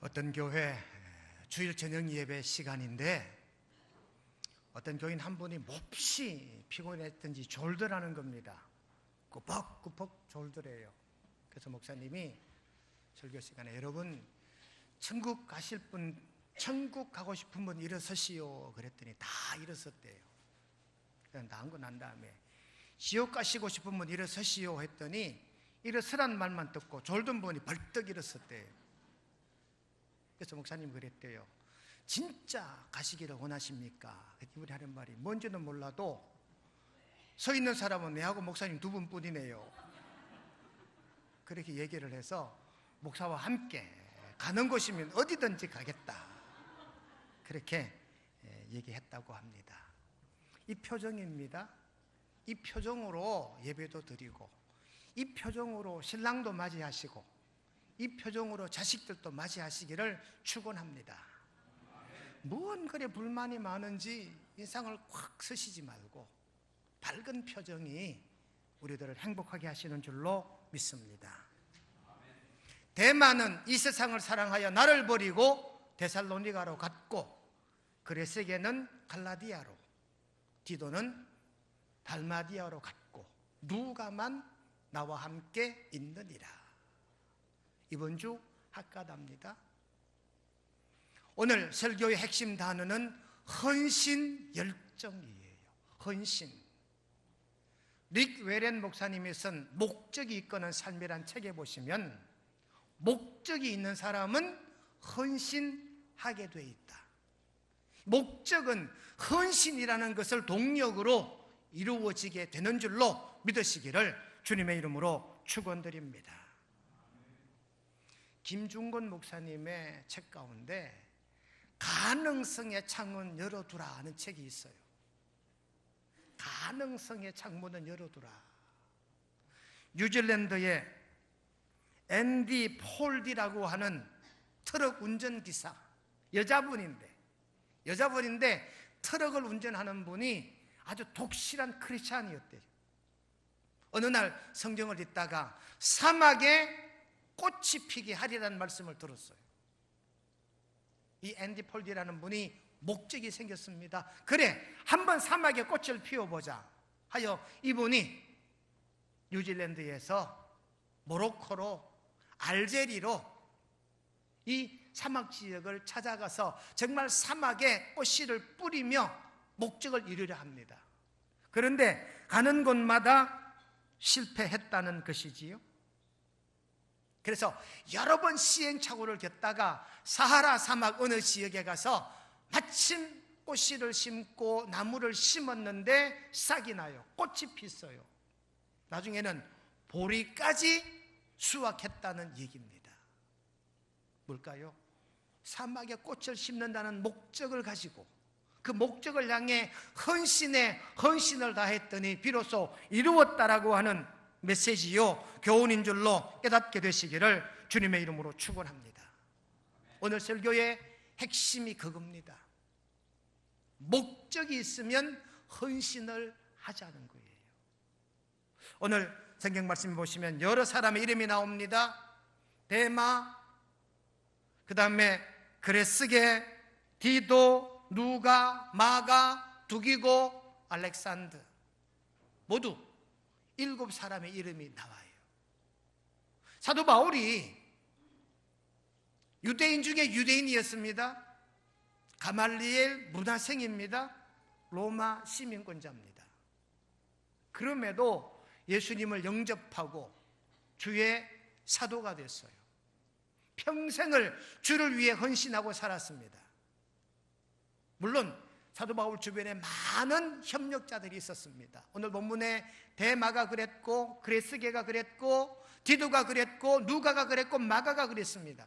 어떤 교회 주일 저녁 예배 시간인데 어떤 교인 한 분이 몹시 피곤했든지 졸더라는 겁니다. 꾸벅꾸벅 졸더래요. 그래서 목사님이 설교 시간에 여러분 천국 가실 분 천국 가고 싶은 분 일어서시오 그랬더니 다 일어섰대요. 나은 거난 다음에 지옥 가시고 싶은 분 일어서시오 했더니 일어서란 말만 듣고 졸던 분이 벌떡 일어섰대요. 그래서 목사님 그랬대요. 진짜 가시기를 원하십니까? 이분이 하는 말이 뭔지는 몰라도 서 있는 사람은 내하고 목사님 두 분뿐이네요. 그렇게 얘기를 해서 목사와 함께 가는 곳이면 어디든지 가겠다. 그렇게 예, 얘기했다고 합니다. 이 표정입니다. 이 표정으로 예배도 드리고, 이 표정으로 신랑도 맞이하시고, 이 표정으로 자식들도 맞이하시기를 축원합니다. 무언 그래 불만이 많은지 인상을 확 쓰시지 말고 밝은 표정이 우리들을 행복하게 하시는 줄로 믿습니다. 대만은 이 세상을 사랑하여 나를 버리고 데살로니가로 갔고 그레스게는 갈라디아로 디도는 달마디아로 갔고 누가만 나와 함께 있느니라. 이번 주 학가답니다. 오늘 설교의 핵심 단어는 헌신 열정이에요. 헌신. 릭 웨렌 목사님이 쓴 목적이 이끄는 삶이란 책에 보시면 목적이 있는 사람은 헌신하게 돼 있다. 목적은 헌신이라는 것을 동력으로 이루어지게 되는 줄로 믿으시기를 주님의 이름으로 축원드립니다. 김중건 목사님의 책 가운데 가능성의 창문 열어두라 하는 책이 있어요. 가능성의 창문은 열어두라. 뉴질랜드의 앤디 폴디라고 하는 트럭 운전기사, 여자분인데, 여자분인데 트럭을 운전하는 분이 아주 독실한 크리스찬이었대요. 어느 날 성경을 읽다가 사막에 꽃이 피게 하리라는 말씀을 들었어요. 이 앤디 폴디라는 분이 목적이 생겼습니다. 그래, 한번 사막에 꽃을 피워보자 하여 이분이 뉴질랜드에서 모로코로 알제리로 이 사막 지역을 찾아가서 정말 사막에 꽃씨를 뿌리며 목적을 이루려 합니다. 그런데 가는 곳마다 실패했다는 것이지요. 그래서 여러 번 시행착오를 겪다가 사하라 사막 어느 지역에 가서 마침 꽃씨를 심고 나무를 심었는데 싹이 나요. 꽃이 피어요. 나중에는 보리까지 수확했다는 얘기입니다. 뭘까요? 사막에 꽃을 심는다는 목적을 가지고 그 목적을 향해 헌신에 헌신을 다했더니 비로소 이루었다라고 하는 메시지요 교훈인 줄로 깨닫게 되시기를 주님의 이름으로 축원합니다. 오늘 설교의 핵심이 그겁니다. 목적이 있으면 헌신을 하자는 거예요. 오늘 성경 말씀 보시면 여러 사람의 이름이 나옵니다. 데마, 그 다음에 그레스게, 디도, 누가, 마가, 두기고, 알렉산드 모두 일곱 사람의 이름이 나와요. 사도 바울이 유대인 중에 유대인이었습니다. 가말리엘 문화생입니다. 로마 시민권자입니다. 그럼에도 예수님을 영접하고 주의 사도가 됐어요. 평생을 주를 위해 헌신하고 살았습니다. 물론 사도 바울 주변에 많은 협력자들이 있었습니다. 오늘 본문에 대마가 그랬고 그레스게가 그랬고 디도가 그랬고 누가가 그랬고 마가가 그랬습니다.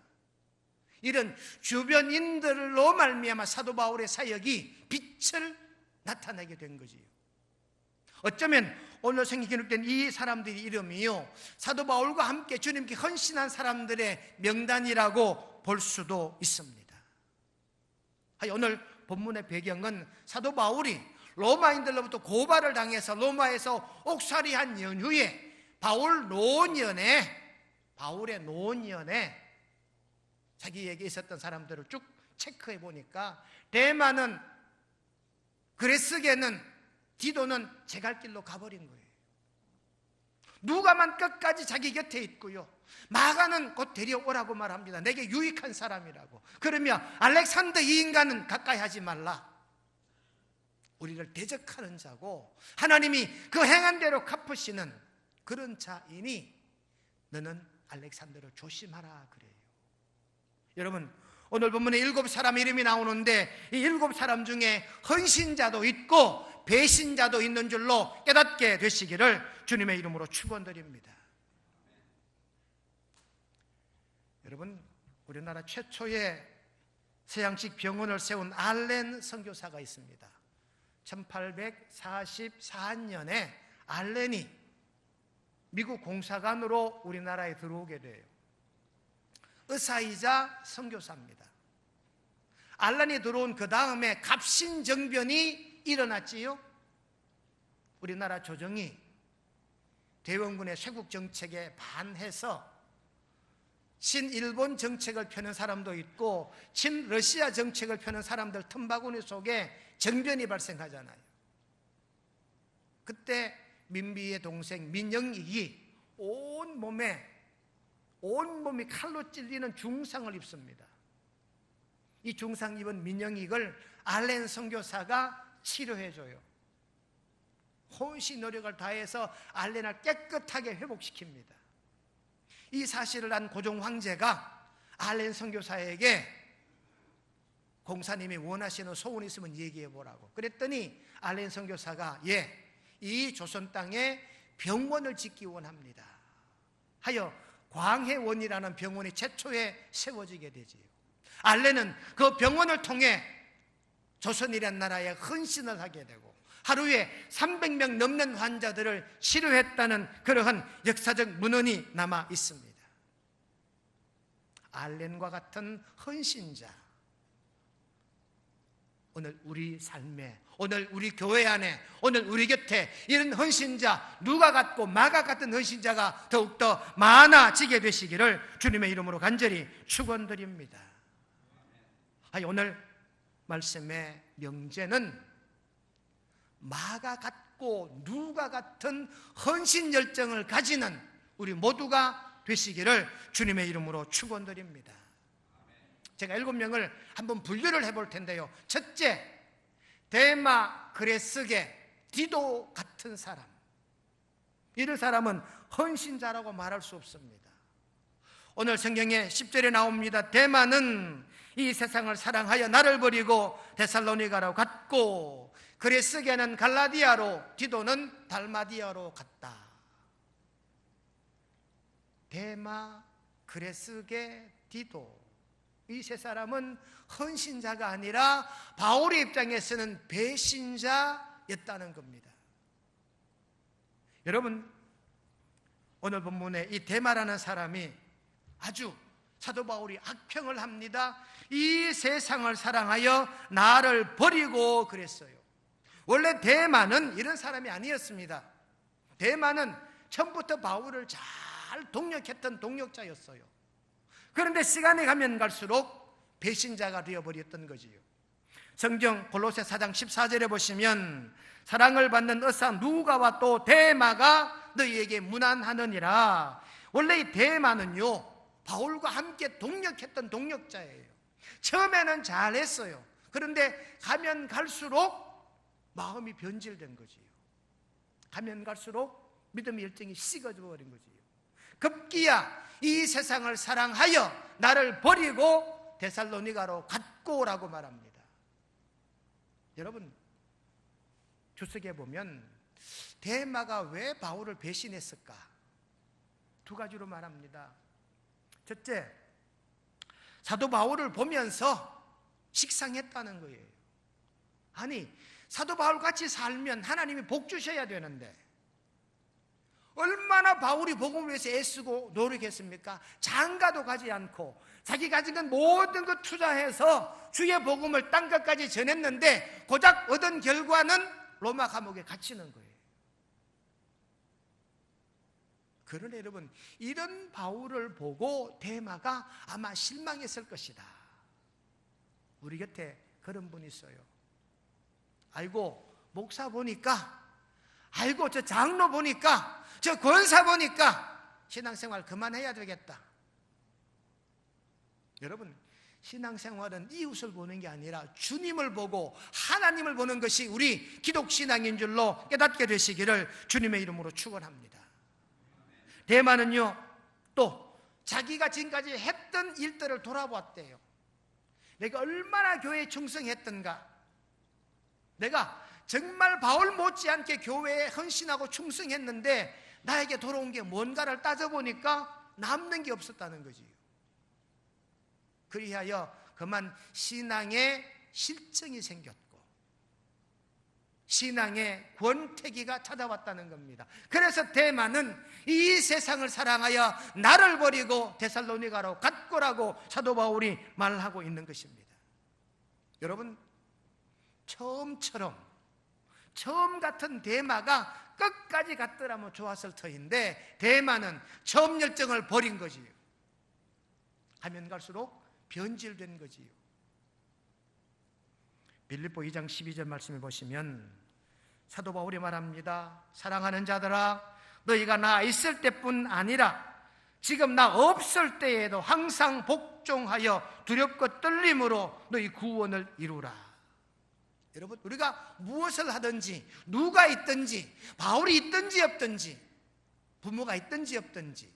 이런 주변인들로 말미암아 사도 바울의 사역이 빛을 나타내게 된 거지요. 어쩌면 오늘 생기 기록된 이 사람들의 이름이요 사도 바울과 함께 주님께 헌신한 사람들의 명단이라고 볼 수도 있습니다. 오늘 본문의 배경은 사도 바울이 로마인들로부터 고발을 당해서 로마에서 옥살이한 연후에 바울 노년에 바울의 노년에 자기에게 있었던 사람들을 쭉 체크해 보니까 대만은 그레스게는 디도는 제갈 길로 가버린 거예요. 누가만 끝까지 자기 곁에 있고요. 마가는 곧 데려오라고 말합니다. 내게 유익한 사람이라고. 그러면 알렉산더 이 인간은 가까이 하지 말라. 우리를 대적하는 자고 하나님이 그 행한 대로 갚으시는 그런 자이니 너는 알렉산더를 조심하라 그래요. 여러분 오늘 본문에 일곱 사람 이름이 나오는데 이 일곱 사람 중에 헌신자도 있고 배신자도 있는 줄로 깨닫게 되시기를 주님의 이름으로 축원드립니다. 여러분 우리나라 최초의 서양식 병원을 세운 알렌 선교사가 있습니다. 1844년에 알렌이 미국 공사관으로 우리나라에 들어오게 돼요. 의사이자 선교사입니다. 알렌이 들어온 그 다음에 갑신정변이 일어났지요. 우리나라 조정이 대원군의 쇄국 정책에 반해서 친일본 정책을 펴는 사람도 있고 친러시아 정책을 펴는 사람들 틈바구니 속에 정변이 발생하잖아요. 그때 민비의 동생 민영익이 온 몸에 온 몸이 칼로 찔리는 중상을 입습니다. 이 중상 입은 민영익을 알렌 선교사가 치료해 줘요. 혼시 노력을 다해서 알렌을 깨끗하게 회복시킵니다. 이 사실을 안 고종 황제가 알렌 선교사에게 공사님이 원하시는 소원이 있으면 얘기해 보라고. 그랬더니 알렌 선교사가 예, 이 조선 땅에 병원을 짓기 원합니다. 하여 광해원이라는 병원이 최초에 세워지게 되지요. 알렌은 그 병원을 통해 조선이란 나라에 헌신을 하게 되고 하루에 300명 넘는 환자들을 치료했다는 그러한 역사적 문헌이 남아 있습니다. 알렌과 같은 헌신자, 오늘 우리 삶에, 오늘 우리 교회 안에, 오늘 우리 곁에 이런 헌신자, 누가 같고 마가 같은 헌신자가 더욱더 많아지게 되시기를 주님의 이름으로 간절히 축원드립니다. 오늘 말씀의 명제는 마가 같고 누가 같은 헌신 열정을 가지는 우리 모두가 되시기를 주님의 이름으로 축원드립니다. 제가 일곱 명을 한번 분류를 해볼 텐데요. 첫째, 데마 그레스게 디도 같은 사람. 이런 사람은 헌신자라고 말할 수 없습니다. 오늘 성경에 10절에 나옵니다. 대마는 이 세상을 사랑하여 나를 버리고 데살로니가로 갔고 그레스게는 갈라디아로 디도는 달마디아로 갔다. 데마 그레스게 디도 이 세 사람은 헌신자가 아니라 바울의 입장에서는 배신자였다는 겁니다. 여러분 오늘 본문에 이 데마라는 사람이 아주 사도 바울이 악평을 합니다. 이 세상을 사랑하여 나를 버리고 그랬어요. 원래 대만은 이런 사람이 아니었습니다. 대만은 처음부터 바울을 잘 동력했던 동력자였어요. 그런데 시간이 가면 갈수록 배신자가 되어버렸던 거지요. 성경 골로새 4장 14절에 보시면 사랑을 받는 의사 누가와 또 대마가 너희에게 무난하느니라. 원래 이 대마는요, 바울과 함께 동력했던 동력자예요. 처음에는 잘했어요. 그런데 가면 갈수록 마음이 변질된 거지요. 가면 갈수록 믿음의 열정이 식어져 버린 거지요. 급기야 이 세상을 사랑하여 나를 버리고 데살로니가로 갔고 오라고 말합니다. 여러분 주석에 보면 대마가 왜 바울을 배신했을까? 두 가지로 말합니다. 첫째, 사도 바울을 보면서 식상했다는 거예요. 아니, 사도 바울 같이 살면 하나님이 복 주셔야 되는데 얼마나 바울이 복음을 위해서 애쓰고 노력했습니까? 장가도 가지 않고 자기 가진 건 모든 것 투자해서 주의 복음을 땅 끝까지 전했는데 고작 얻은 결과는 로마 감옥에 갇히는 거예요. 그러나 여러분 이런 바울을 보고 대마가 아마 실망했을 것이다. 우리 곁에 그런 분이 있어요. 아이고 목사 보니까 아이고 저 장로 보니까 저 권사 보니까 신앙생활 그만해야 되겠다. 여러분 신앙생활은 이웃을 보는 게 아니라 주님을 보고 하나님을 보는 것이 우리 기독 신앙인 줄로 깨닫게 되시기를 주님의 이름으로 축원합니다. 대만은요 또 자기가 지금까지 했던 일들을 돌아보았대요. 내가 얼마나 교회에 충성했던가. 내가 정말 바울 못지않게 교회에 헌신하고 충성했는데 나에게 돌아온 게 뭔가를 따져보니까 남는 게 없었다는 거지. 그리하여 그만 신앙의 실정이 생겼고 신앙의 권태기가 찾아왔다는 겁니다. 그래서 대만은 이 세상을 사랑하여 나를 버리고 데살로니가로 갔고라고 사도 바울이 말하고 있는 것입니다. 여러분 처음처럼 처음 같은 대마가 끝까지 갔더라면 좋았을 터인데 대마는 처음 열정을 버린 거지요. 하면 갈수록 변질된 거지요. 빌립보 2장 12절 말씀해 보시면 사도 바울이 말합니다. 사랑하는 자들아 너희가 나 있을 때뿐 아니라 지금 나 없을 때에도 항상 복종하여 두렵고 떨림으로 너희 구원을 이루라. 여러분 우리가 무엇을 하든지 누가 있든지 바울이 있든지 없든지 부모가 있든지 없든지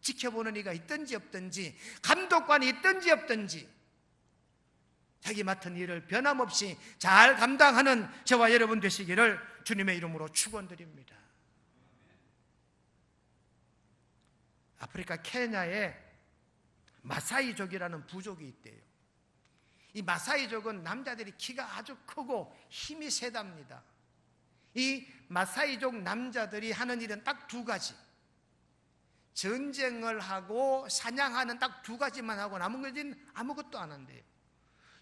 지켜보는 이가 있든지 없든지 감독관이 있든지 없든지 자기 맡은 일을 변함없이 잘 감당하는 저와 여러분 되시기를 주님의 이름으로 축원드립니다. 아프리카 케냐에 마사이족이라는 부족이 있대요. 이 마사이족은 남자들이 키가 아주 크고 힘이 세답니다. 이 마사이족 남자들이 하는 일은 딱 두 가지. 전쟁을 하고 사냥하는 딱 두 가지만 하고 남은 것은 아무것도 안 한대요.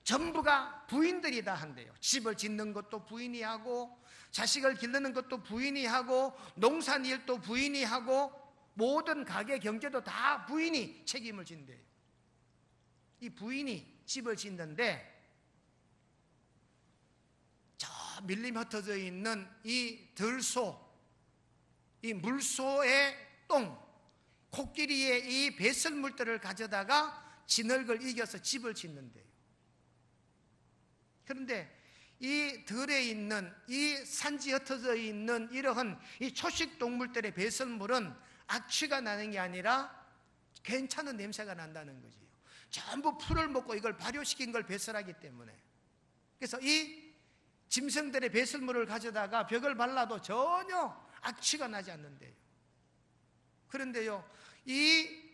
전부가 부인들이 다 한대요. 집을 짓는 것도 부인이 하고, 자식을 기르는 것도 부인이 하고, 농산 일도 부인이 하고, 모든 가게 경제도 다 부인이 책임을 진대요. 이 부인이 집을 짓는데, 저 밀림 흩어져 있는 이 들소, 이 물소의 똥, 코끼리의 이 배설물들을 가져다가 진흙을 이겨서 집을 짓는데요. 그런데 이 들에 있는 이 산지 흩어져 있는 이러한 이 초식 동물들의 배설물은 악취가 나는 게 아니라 괜찮은 냄새가 난다는 거지요. 전부 풀을 먹고 이걸 발효시킨 걸 배설하기 때문에. 그래서 이 짐승들의 배설물을 가져다가 벽을 발라도 전혀 악취가 나지 않는데요. 그런데요, 이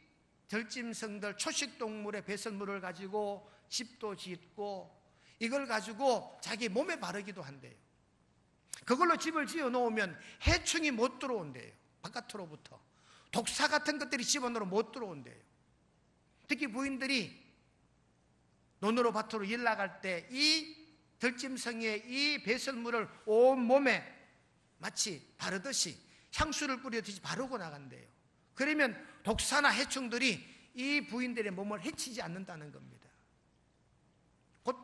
들짐승들 초식 동물의 배설물을 가지고 집도 짓고 이걸 가지고 자기 몸에 바르기도 한대요. 그걸로 집을 지어 놓으면 해충이 못 들어온대요. 바깥으로부터. 독사 같은 것들이 집안으로 못 들어온대요. 특히 부인들이 논으로 밭으로 일 나갈 때 이 들짐승의 이 배설물을 온 몸에 마치 바르듯이 향수를 뿌리듯이 바르고 나간대요. 그러면 독사나 해충들이 이 부인들의 몸을 해치지 않는다는 겁니다. 곧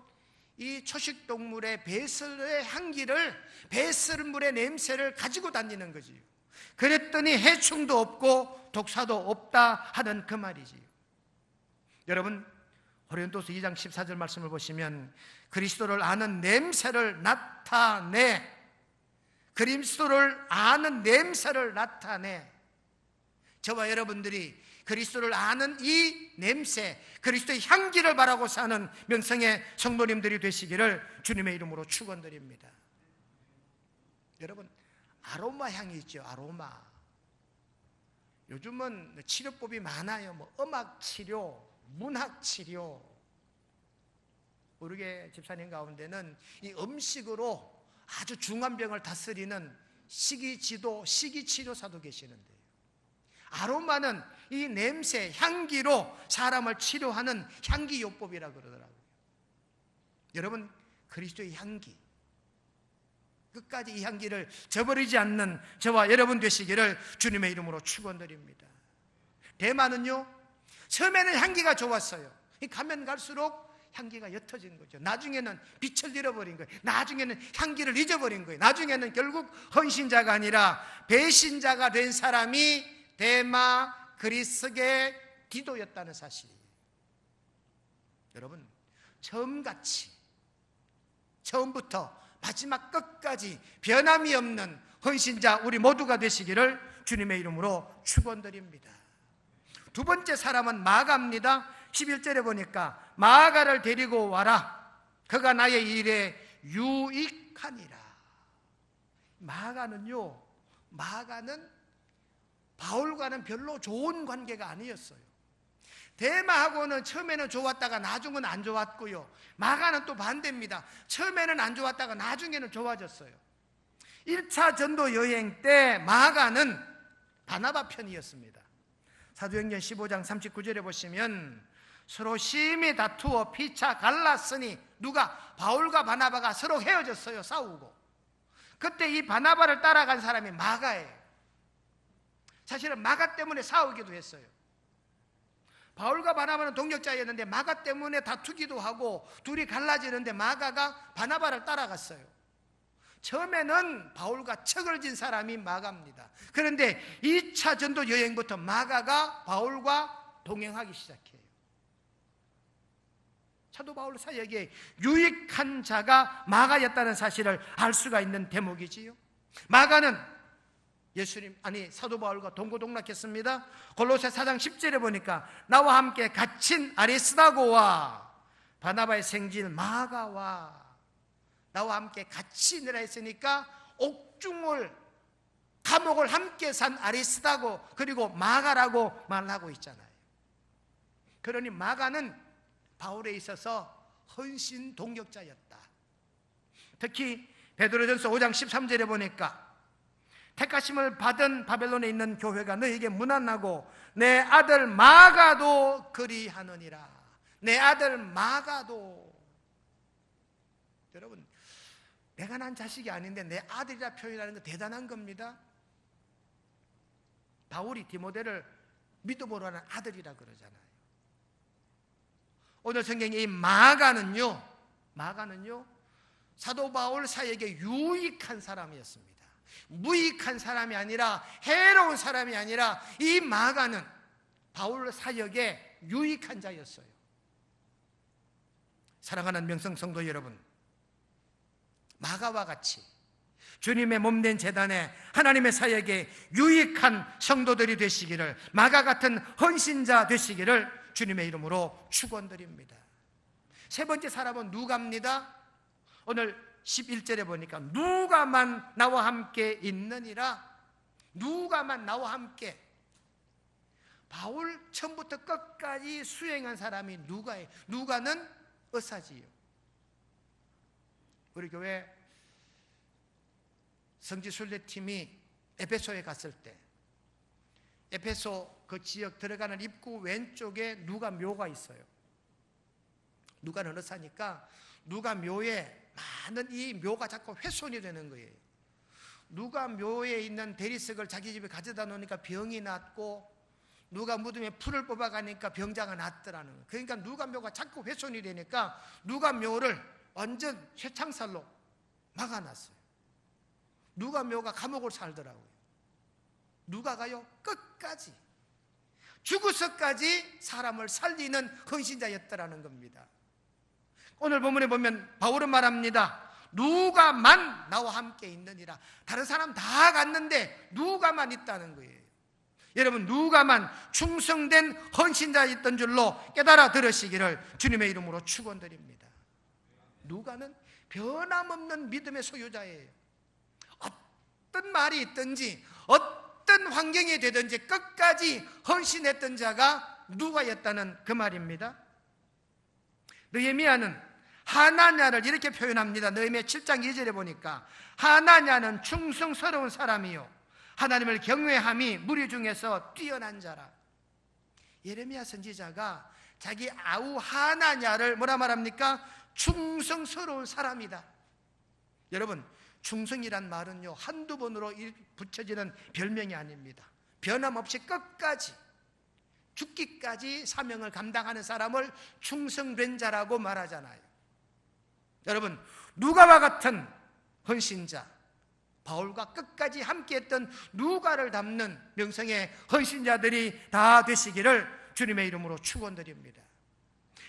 이 초식 동물의 배설의 향기를 배설물의 냄새를 가지고 다니는 거지요. 그랬더니 해충도 없고 독사도 없다 하는 그 말이지요. 여러분 고린도서 2장 14절 말씀을 보시면 그리스도를 아는 냄새를 나타내 그리스도를 아는 냄새를 나타내 저와 여러분들이 그리스도를 아는 이 냄새, 그리스도의 향기를 바라고 사는 명성의 성도님들이 되시기를 주님의 이름으로 축원드립니다. 여러분 아로마 향이 있죠. 아로마. 요즘은 치료법이 많아요. 뭐 음악 치료, 문학 치료. 우리의 집사님 가운데는 이 음식으로 아주 중한 병을 다스리는 식이 지도, 식이 치료사도 계시는데요. 아로마는 이 냄새, 향기로 사람을 치료하는 향기요법이라 그러더라고요. 여러분, 그리스도의 향기. 끝까지 이 향기를 저버리지 않는 저와 여러분 되시기를 주님의 이름으로 축원드립니다. 대만은요. 처음에는 향기가 좋았어요. 가면 갈수록 향기가 옅어진 거죠. 나중에는 빛을 잃어버린 거예요. 나중에는 향기를 잊어버린 거예요. 나중에는 결국 헌신자가 아니라 배신자가 된 사람이 대마 그리스계 디도였다는 사실. 여러분, 처음같이 처음부터 마지막 끝까지 변함이 없는 헌신자 우리 모두가 되시기를 주님의 이름으로 축원드립니다. 두 번째 사람은 마가입니다. 11절에 보니까 마가를 데리고 와라. 그가 나의 일에 유익하니라. 마가는요. 마가는 바울과는 별로 좋은 관계가 아니었어요. 대마하고는 처음에는 좋았다가 나중은 안 좋았고요. 마가는 또 반대입니다. 처음에는 안 좋았다가 나중에는 좋아졌어요. 1차 전도 여행 때 마가는 바나바 편이었습니다. 사도행전 15장 39절에 보시면 서로 심히 다투어 피차 갈랐으니 누가 바울과 바나바가 서로 헤어졌어요. 싸우고. 그때 이 바나바를 따라간 사람이 마가예요. 사실은 마가 때문에 싸우기도 했어요. 바울과 바나바는 동력자였는데 마가 때문에 다투기도 하고 둘이 갈라지는데 마가가 바나바를 따라갔어요. 처음에는 바울과 척을 진 사람이 마가입니다. 그런데 2차 전도 여행부터 마가가 바울과 동행하기 시작해요. 사도 바울 사역에 유익한 자가 마가였다는 사실을 알 수가 있는 대목이지요. 마가는 예수님 아니 사도 바울과 동고동락했습니다. 골로새 4장 10절에 보니까 나와 함께 갇힌 아리스다고와 바나바의 생질 마가와 나와 함께 같이 있느라 했으니까 옥중을 감옥을 함께 산 아리스다고 그리고 마가라고 말하고 있잖아요. 그러니 마가는 바울에 있어서 헌신 동력자였다. 특히 베드로전서 5장 13절에 보니까 택하심을 받은 바벨론에 있는 교회가 너에게 무난하고 내 아들 마가도 그리하느니라. 내 아들 마가도 여러분 내가 난 자식이 아닌데 내 아들이라 표현하는 거 대단한 겁니다. 바울이 디모데를 믿어보라는 아들이라 그러잖아요. 오늘 성경에 이 마가는요, 마가는요, 사도 바울 사에게 유익한 사람이었습니다. 무익한 사람이 아니라 해로운 사람이 아니라 이 마가는 바울 사역에 유익한 자였어요. 사랑하는 명성 성도 여러분, 마가와 같이 주님의 몸된 재단에 하나님의 사역에 유익한 성도들이 되시기를 마가 같은 헌신자 되시기를 주님의 이름으로 축원드립니다. 세 번째 사람은 누가입니다. 오늘 11절에 보니까 누가만 나와 함께 있느니라 누가만 나와 함께 바울 처음부터 끝까지 수행한 사람이 누가예요. 누가는 의사지요. 우리 교회 성지 순례팀이 에페소에 갔을 때 에페소 그 지역 들어가는 입구 왼쪽에 누가 묘가 있어요. 누가는 의사니까 누가 묘에 많은 이 묘가 자꾸 훼손이 되는 거예요. 누가 묘에 있는 대리석을 자기 집에 가져다 놓으니까 병이 났고 누가 무덤에 풀을 뽑아가니까 병자가 났더라는 거예요. 그러니까 누가 묘가 자꾸 훼손이 되니까 누가 묘를 완전 쇠창살로 막아놨어요. 누가 묘가 감옥을 살더라고요. 누가 가요 끝까지 죽어서까지 사람을 살리는 헌신자였더라는 겁니다. 오늘 본문에 보면 바울은 말합니다. 누가만 나와 함께 있느니라. 다른 사람 다 갔는데 누가만 있다는 거예요. 여러분 누가만 충성된 헌신자였던 줄로 깨달아 들으시기를 주님의 이름으로 축원드립니다. 누가는 변함없는 믿음의 소유자예요. 어떤 말이 있든지 어떤 환경이 되든지 끝까지 헌신했던 자가 누가였다는 그 말입니다. 느헤미야는 하나냐를 이렇게 표현합니다. 느헤미야 7장 2절에 보니까 하나냐는 충성스러운 사람이요 하나님을 경외함이 무리 중에서 뛰어난 자라. 예레미야 선지자가 자기 아우 하나냐를 뭐라 말합니까? 충성스러운 사람이다. 여러분, 충성이란 말은요 한두 번으로 일- 붙여지는 별명이 아닙니다. 변함없이 끝까지 죽기까지 사명을 감당하는 사람을 충성된 자라고 말하잖아요. 여러분 누가와 같은 헌신자 바울과 끝까지 함께했던 누가를 담는 명성의 헌신자들이 다 되시기를 주님의 이름으로 축원드립니다.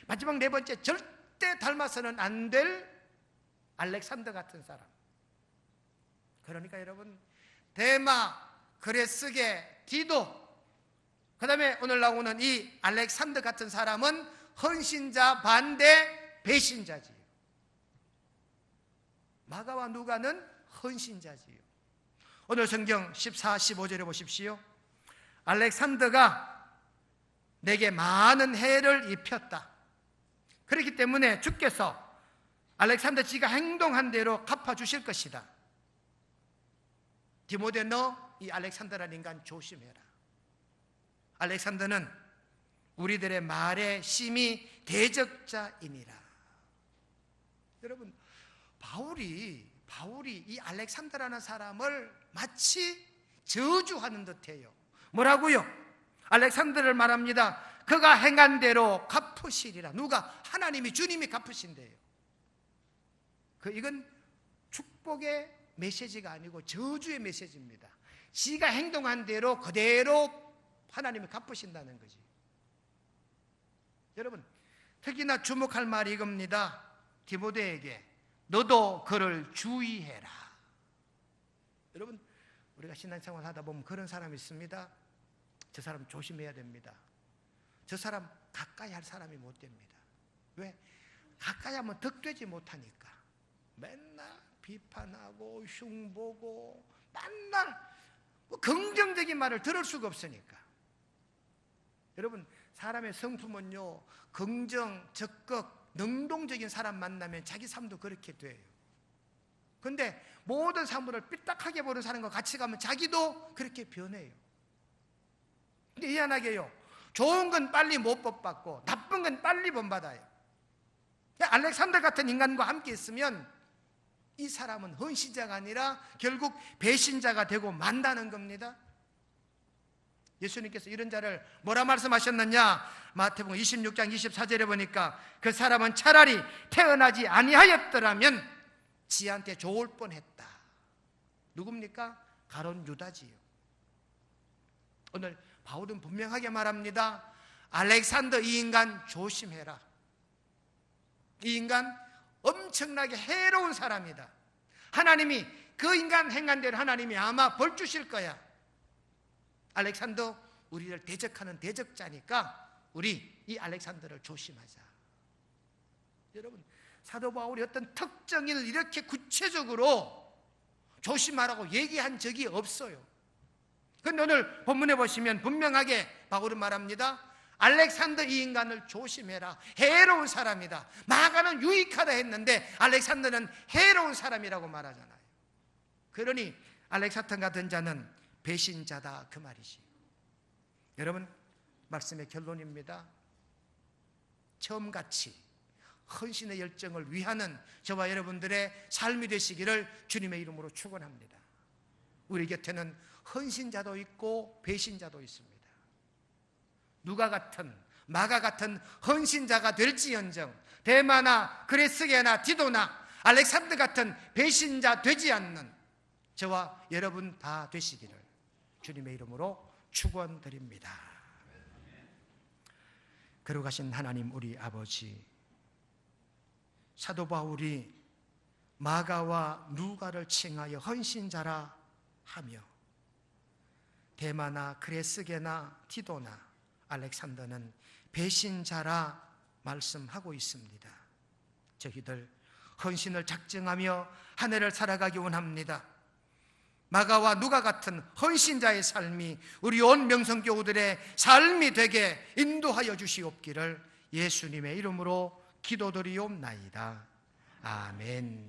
마지막 네 번째 절 대 닮아서는 안 될 알렉산더 같은 사람. 그러니까 여러분 대마, 그레스게, 디도 그 다음에 오늘 나오는 이 알렉산더 같은 사람은 헌신자 반대 배신자지요. 마가와 누가는 헌신자지요. 오늘 성경 14, 15절에 보십시오. 알렉산더가 내게 많은 해를 입혔다. 그렇기 때문에 주께서 알렉산더 지가 행동한 대로 갚아 주실 것이다. 디모데 너 이 알렉산더라는 인간 조심해라. 알렉산더는 우리들의 말에 심히 대적자이니라. 여러분 바울이 바울이 이 알렉산더라는 사람을 마치 저주하는 듯 해요. 뭐라고요? 알렉산더를 말합니다. 그가 행한 대로 갚으시리라. 누가 하나님이 주님이 갚으신대요. 그 이건 축복의 메시지가 아니고 저주의 메시지입니다. 지가 행동한 대로 그대로 하나님이 갚으신다는 거지. 여러분, 특히나 주목할 말이 이겁니다. 디모데에게 너도 그를 주의해라. 여러분, 우리가 신앙생활 하다 보면 그런 사람이 있습니다. 저 사람 조심해야 됩니다. 저 사람 가까이 할 사람이 못 됩니다. 왜? 가까이 하면 덕되지 못하니까. 맨날 비판하고 흉보고 맨날 뭐 긍정적인 말을 들을 수가 없으니까. 여러분, 사람의 성품은요, 긍정, 적극, 능동적인 사람 만나면 자기 삶도 그렇게 돼요. 근데 모든 사물을 삐딱하게 보는 사람과 같이 가면 자기도 그렇게 변해요. 근데 희한하게요, 좋은 건 빨리 못 법받고 나쁜 건 빨리 본받아요. 알렉산더 같은 인간과 함께 있으면 이 사람은 헌신자가 아니라 결국 배신자가 되고 만다는 겁니다. 예수님께서 이런 자를 뭐라 말씀하셨느냐? 마태복음 26장 24절에 보니까 그 사람은 차라리 태어나지 아니하였더라면 지한테 좋을 뻔했다. 누굽니까? 가론 유다지요. 오늘 바울은 분명하게 말합니다. 알렉산더 이 인간 조심해라. 이 인간 엄청나게 해로운 사람이다. 하나님이 그 인간 행한 대로 하나님이 아마 벌 주실 거야. 알렉산더 우리를 대적하는 대적자니까 우리 이 알렉산더를 조심하자. 여러분 사도 바울이 어떤 특정인을 이렇게 구체적으로 조심하라고 얘기한 적이 없어요. 근데 오늘 본문에 보시면 분명하게 바울은 말합니다. 알렉산더 이 인간을 조심해라. 해로운 사람이다. 마가는 유익하다 했는데 알렉산더는 해로운 사람이라고 말하잖아요. 그러니 알렉산더 같은 자는 배신자다 그 말이지. 여러분 말씀의 결론입니다. 처음같이 헌신의 열정을 위하는 저와 여러분들의 삶이 되시기를 주님의 이름으로 축원합니다. 우리 곁에는 헌신자도 있고 배신자도 있습니다. 누가 같은 마가 같은 헌신자가 될지언정 대마나 그레스게나 디도나 알렉산더 같은 배신자 되지 않는 저와 여러분 다 되시기를 주님의 이름으로 축원드립니다. 그러가신 하나님 우리 아버지 사도 바울이 마가와 누가를 칭하여 헌신자라 하며 대마나 그레스게나 티도나 알렉산더는 배신자라 말씀하고 있습니다. 저희들 헌신을 작정하며 한 해를 살아가기 원합니다. 마가와 누가 같은 헌신자의 삶이 우리 온 명성교우들의 삶이 되게 인도하여 주시옵기를 예수님의 이름으로 기도드리옵나이다. 아멘.